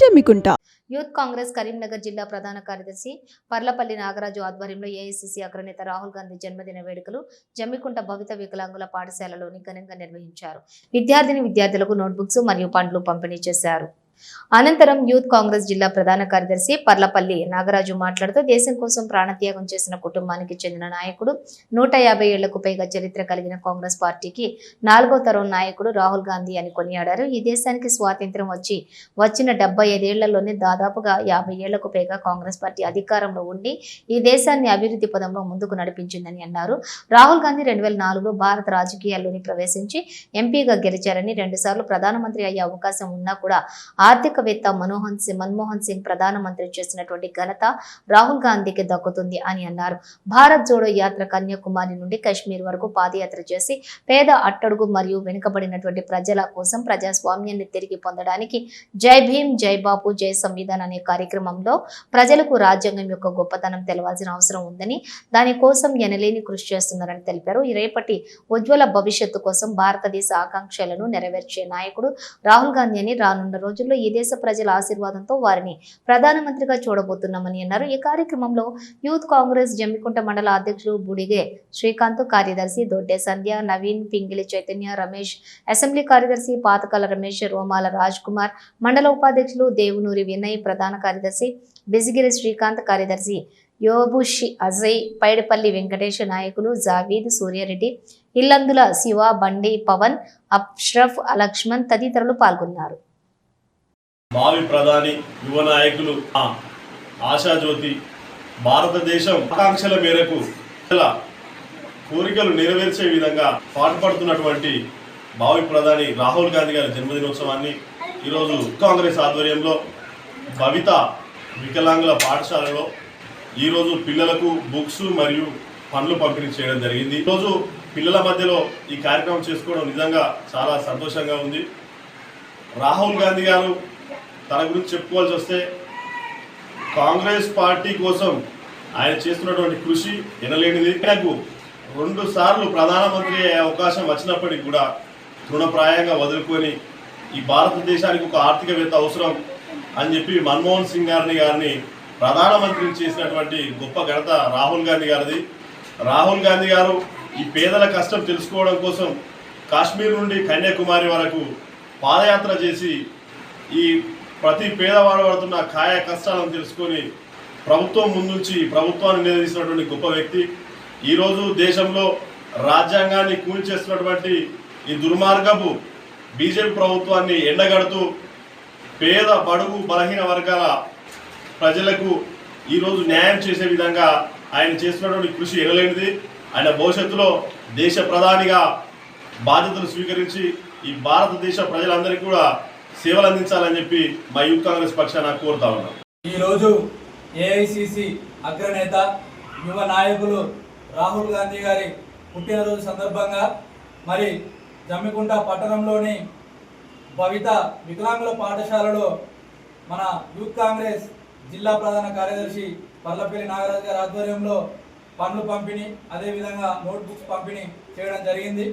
చెమ్మికుంట youth Congress Karimnagar జిల్లా ప్రధాన కార్యదర్శి పర్లపల్లి నాగరాజు ఆధ్వర్యంలో ఏఐసిసి అగ్రనేత రాహుల్ గాంధీ జన్మదిన వేడుకలు జమ్మికుంట భవిత వికలాంగుల పాఠశాలలోని ఘనంగా నిర్వహించారు. విద్యార్థిని విద్యార్థులకు నోట్బుక్స్ మరియు పండ్లు పంపిణీ చేశారు. అనంతరం యూత్ కాంగ్రెస్ జిల్లా ప్రధాన కార్యదర్శి పర్లపల్లి నాగరాజు మాట్లాడుతూ దేశం కోసం ప్రాణత్యాగం చేసిన కుటుంబానికి చెందిన నాయకుడు నూట యాభై ఏళ్ళకు పైగా చరిత్ర కలిగిన కాంగ్రెస్ పార్టీకి నాలుగో తరం నాయకుడు రాహుల్ గాంధీ అని కొనియాడారు. ఈ దేశానికి స్వాతంత్రం వచ్చి వచ్చిన డెబ్బై ఐదేళ్ళలోనే దాదాపుగా యాభై ఏళ్ళకు పైగా కాంగ్రెస్ పార్టీ అధికారంలో ఉండి ఈ దేశాన్ని అభివృద్ధి పదంలో ముందుకు నడిపించిందని అన్నారు. రాహుల్ గాంధీ రెండు వేల నాలుగులో భారత రాజకీయాల్లోని ప్రవేశించి ఎంపీగా గెలిచారని రెండుసార్లు ప్రధానమంత్రి అయ్యే అవకాశం ఉన్నా కూడా ఆ ఆర్థికవేత్త మనోహన్ సింగ్ మన్మోహన్ సింగ్ ప్రధానమంత్రి చేసినటువంటి ఘనత రాహుల్ గాంధీకి దక్కుతుంది అని అన్నారు. భారత్ జోడో యాత్ర కన్యాకుమారి నుండి కశ్మీర్ వరకు పాదయాత్ర చేసి పేద అట్టడుగు మరియు వెనుకబడినటువంటి ప్రజల కోసం ప్రజాస్వామ్యాన్ని తిరిగి పొందడానికి జై భీమ్ జై బాపు జై సంవిధాన్ అనే కార్యక్రమంలో ప్రజలకు రాజ్యాంగం యొక్క గొప్పతనం తెలవాల్సిన అవసరం ఉందని దానికోసం ఎనలేని కృషి చేస్తున్నారని తెలిపారు. ఈ రేపటి ఉజ్వల భవిష్యత్తు కోసం భారతదేశ ఆకాంక్షలను నెరవేర్చే నాయకుడు రాహుల్ గాంధీ అని రానున్న రోజుల్లో ఈ దేశ ప్రజల ఆశీర్వాదంతో వారిని ప్రధానమంత్రిగా చూడబోతున్నామని అన్నారు. ఈ కార్యక్రమంలో యూత్ కాంగ్రెస్ జమ్మికుంట మండల అధ్యక్షులు బుడిగే శ్రీకాంత్ కార్యదర్శి దొడ్డే సంధ్య నవీన్ పింగిలి చైతన్య రమేష్ అసెంబ్లీ కార్యదర్శి పాతకాల రమేష్ రోమాల రాజ్ కుమార్ మండల ఉపాధ్యక్షులు దేవునూరి వినయ్ ప్రధాన కార్యదర్శి బిజిగిరి శ్రీకాంత్ కార్యదర్శి యోబుషి అజయ్ పైడిపల్లి వెంకటేష్ నాయకులు జావీద్ సూర్యారెడ్డి ఇల్లందుల శివ బండి పవన్ అష్రఫ్ లక్ష్మణ్ తదితరులు పాల్గొన్నారు. మావి ప్రధాని యువ నాయకులు ఆశాజ్యోతి భారతదేశం ఆకాంక్షల మేరకు కోరికలు నెరవేర్చే విధంగా పాటుపడుతున్నటువంటి మావి ప్రధాని రాహుల్ గాంధీ గారి జన్మదినోత్సవాన్ని ఈరోజు కాంగ్రెస్ ఆధ్వర్యంలో భవిత వికలాంగుల పాఠశాలలో ఈరోజు పిల్లలకు బుక్స్ మరియు పండ్లు పంపిణీ చేయడం జరిగింది. ఈరోజు పిల్లల మధ్యలో ఈ కార్యక్రమం చేసుకోవడం నిజంగా చాలా సంతోషంగా ఉంది. రాహుల్ గాంధీ గారు తన గురించి చెప్పుకోవాల్సి వస్తే కాంగ్రెస్ పార్టీ కోసం ఆయన చేస్తున్నటువంటి కృషి వినలేనిది. నాకు రెండు సార్లు ప్రధానమంత్రి అయ్యే అవకాశం వచ్చినప్పటికీ కూడా తృణప్రాయంగా వదులుకొని ఈ భారతదేశానికి ఒక ఆర్థికవేత్త అవసరం అని చెప్పి మన్మోహన్ సింగ్ గారిని గారిని ప్రధానమంత్రిని చేసినటువంటి గొప్ప ఘనత రాహుల్ గాంధీ గారిది. రాహుల్ గాంధీ గారు ఈ పేదల కష్టం తెలుసుకోవడం కోసం కాశ్మీర్ నుండి కన్యాకుమారి వరకు పాదయాత్ర చేసి ఈ ప్రతి పేదవాడు పడుతున్న కాయ కష్టాలను తెలుసుకొని ప్రభుత్వం ముందుంచి ప్రభుత్వాన్ని నిలదీసినటువంటి గొప్ప వ్యక్తి. ఈరోజు దేశంలో రాజ్యాంగాన్ని కూల్చేస్తున్నటువంటి ఈ దుర్మార్గపు బీజేపీ ప్రభుత్వాన్ని ఎండగడుతూ పేద బడుగు బలహీన వర్గాల ప్రజలకు ఈరోజు న్యాయం చేసే విధంగా ఆయన చేస్తున్నటువంటి కృషి ఎనలేనిది. ఆయన భవిష్యత్తులో దేశ ప్రధానిగా బాధ్యతలు స్వీకరించి ఈ భారతదేశ ప్రజలందరికీ కూడా సేవలు అందించాలని చెప్పి మా యూత్ కాంగ్రెస్ పక్షాన కోరుతా ఉన్నాం. ఈరోజు ఏఐసిసి అగ్రనేత యువ నాయకులు రాహుల్ గాంధీ గారి పుట్టినరోజు సందర్భంగా మరి జమ్మికుంట పట్టణంలోని భవిత వికలాంగుల పాఠశాలలో మన యూత్ కాంగ్రెస్ జిల్లా ప్రధాన కార్యదర్శి పర్లపల్లి నాగరాజు గారి ఆధ్వర్యంలో పండ్లు పంపిణీ అదేవిధంగా నోట్బుక్స్ పంపిణీ చేయడం జరిగింది.